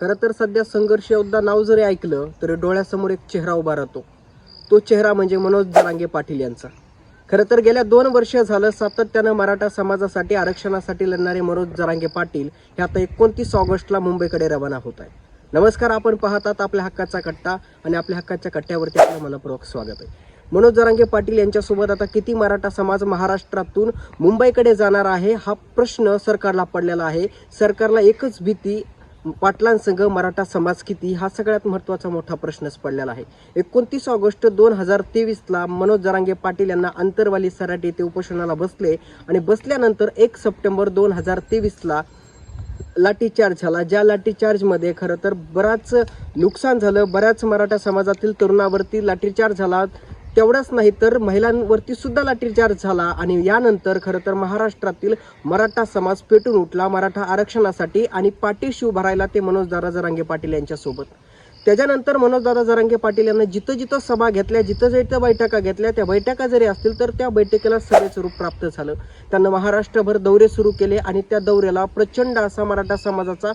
खरं तर सध्या संघर्ष योद्धा नाव जरी ऐकलं तरी डोळ्यासमोर एक चेहरा उभा राहतो. तो चेहरा म्हणजे मनोज जरांगे पाटील यांचा. खरं तर गेल्या दोन वर्ष झालं सातत्यानं मराठा समाजासाठी आरक्षणासाठी लढणारे मनोज जरांगे पाटील हे आता एकोणतीस ऑगस्टला मुंबईकडे रवाना होत आहे नमस्कार आपण पाहतात आपल्या हक्काचा कट्टा आणि आपल्या हक्काच्या कट्ट्यावरती आपलं मनपूर्वक स्वागत आहे. मनोज जरांगे पाटील यांच्यासोबत आता किती मराठा समाज महाराष्ट्रातून मुंबईकडे जाणार आहे हा प्रश्न सरकारला पडलेला आहे. सरकारला एकच भीती पाटलांसंघ मराठा समाज किती? हा सगळ्यात महत्त्वाचा मोठा प्रश्नच पडलेला आहे. एकोणतीस ऑगस्ट दोन हजार तेवीसला मनोज जरांगे पाटील यांना अंतरवाली सराट येथे उपोषणाला बसले आणि बसल्यानंतर एक सप्टेंबर दोन हजार तेवीसला लाठीचार्ज झाला. ज्या लाठीचार्जमध्ये खरं तर बराच नुकसान झालं. बऱ्याच मराठा समाजातील तरुणावरती लाठीचार्ज झाला. तेवढाच नाही तर महिलांवरती सुद्धा लाठीचार्ज झाला आणि यानंतर खरं तर महाराष्ट्रातील मराठा समाज पेटून उठला मराठा आरक्षणासाठी आणि पाठीशी भरायला ते मनोज दाराजरांगे पाटील यांच्यासोबत. त्याच्यानंतर मनोजदादा जरांगे पाटील यांना जिथं जिथं सभा घेतल्या जिथं जिथं बैठका घेतल्या त्या बैठका जरी असतील तर त्या बैठकीला सभेचं रूप प्राप्त झालं. त्यांना महाराष्ट्रभर दौरे सुरू केले आणि त्या दौऱ्याला प्रचंड असा मराठा समाजाचा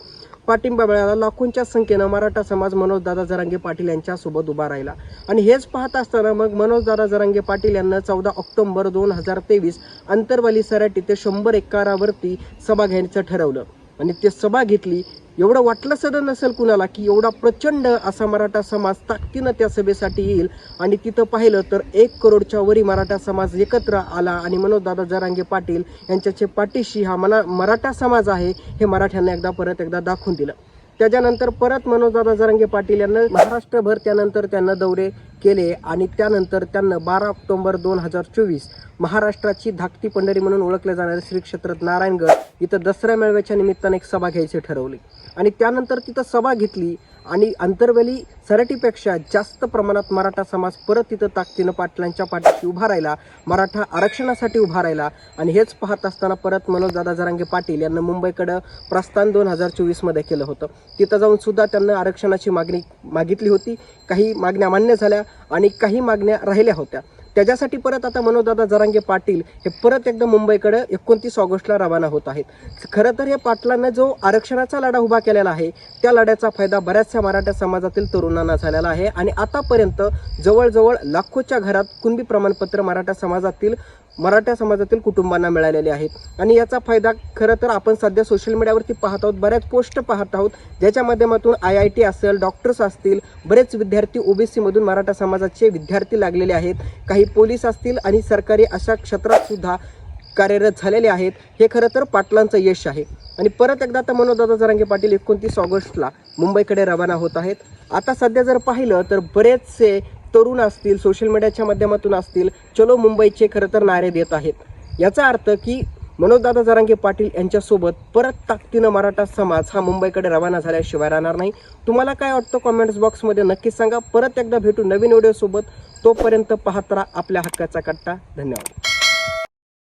पाठिंबा मिळाला. लाखोंच्या संख्येनं मराठा समाज मनोजदादा जरांगे पाटील यांच्यासोबत उभा राहिला. आणि हेच पाहत असताना मग मनोजदादा जरांगे पाटील यांना चौदा ऑक्टोंबर दोन हजार तेवीस अंतरवाली सराटी ते शंभर एकरावरती सभा घ्यायचं ठरवलं. आणि ते सभा घेतली एवढं वाटलं सदन नसेल कुणाला की एवढा प्रचंड असा मराठा समाज ताकदीनं त्या सभेसाठी येईल? आणि तिथं पाहिलं तर एक करोडच्या वरी मराठा समाज एकत्र आला आणि मनोजदादा जरांगे पाटील यांच्याचे पाठीशी हा मना मराठा समाज आहे हे मराठ्यांना एकदा परत एकदा दाखवून दिलं. त्याच्यानंतर परत मनोजदादा जरांगे पाटील यांना महाराष्ट्रभर त्यानंतर त्यांना दौरे केले आणि त्यानंतर त्यांना बारा ऑक्टोबर दोन हजार चोवीस महाराष्ट्राची धाकटी पंढरी म्हणून ओळखले जाणारे श्री क्षेत्र नारायणगड इथं दसऱ्या मेळव्याच्या निमित्ताने एक सभा घ्यायची ठरवली. आणि त्यानंतर तिथं सभा घेतली आणि अंतरवेली सराटीपेक्षा जास्त प्रमाणात मराठा समाज परत तिथं ताकदीनं पाटलांच्या पाठीशी उभा राहिला मराठा आरक्षणासाठी उभा राहिला. आणि हेच पाहत असताना परत मनोजदादा जरांगे पाटील यांना मुंबईकडं प्रस्थान दोन हजार चोवीसमध्ये केलं होतं. तिथं जाऊन सुद्धा त्यांना आरक्षणाची मागणी मागितली होती. काही मागण्या मान्य झाल्या आणि काही मागण्या राहिल्या होत्या. त्याच्यासाठी परत आता मनोजदादा जरांगे पाटील हे परत एकदा मुंबईकडे एकोणतीस ऑगस्टला रवाना होत आहेत. खरं तर या पाटलांना जो आरक्षणाचा लढा उभा केलेला आहे त्या लढ्याचा फायदा बऱ्याचशा मराठा समाजातील तरुणांना झालेला आहे. आणि आतापर्यंत जवळजवळ लाखोच्या घरात कुणबी प्रमाणपत्र मराठा समाजातील मराठा समाजातील कुटुंबांना मिळालेले आहेत. आणि याचा फायदा खरं तर आपण सध्या सोशल मीडियावरती पाहत आहोत. बऱ्याच पोस्ट पाहत आहोत. ज्याच्या माध्यमातून आय आय टी असेल डॉक्टर्स असतील बरेच विद्यार्थी ओबीसीमधून मराठा समाजाचे विद्यार्थी लागलेले आहेत. काही पोलीस असतील आणि सरकारी अशा क्षेत्रात सुद्धा कार्यरत झालेले आहेत. हे खरं तर पाटलांचं यश आहे. आणि परत एकदा आता मनोजदादा जरांगे पाटील एकोणतीस ऑगस्टला मुंबईकडे रवाना होत आहेत. आता सध्या जर पाहिलं तर बरेचसे तरुण असतील सोशल मीडियाच्या माध्यमातून असतील चलो मुंबईचे खरं तर नारे देत आहेत. याचा अर्थ की मनोजदादा जरांगे पाटील यांच्यासोबत परत ताकदीनं मराठा समाज हा मुंबईकडे रवाना झाल्याशिवाय राहणार नाही. तुम्हाला काय वाटतं कॉमेंट्स बॉक्समध्ये नक्कीच सांगा. परत एकदा भेटू नवीन व्हिडिओसोबत तोपर्यंत पाहत राहा आपल्या हक्काचा कट्टा. धन्यवाद.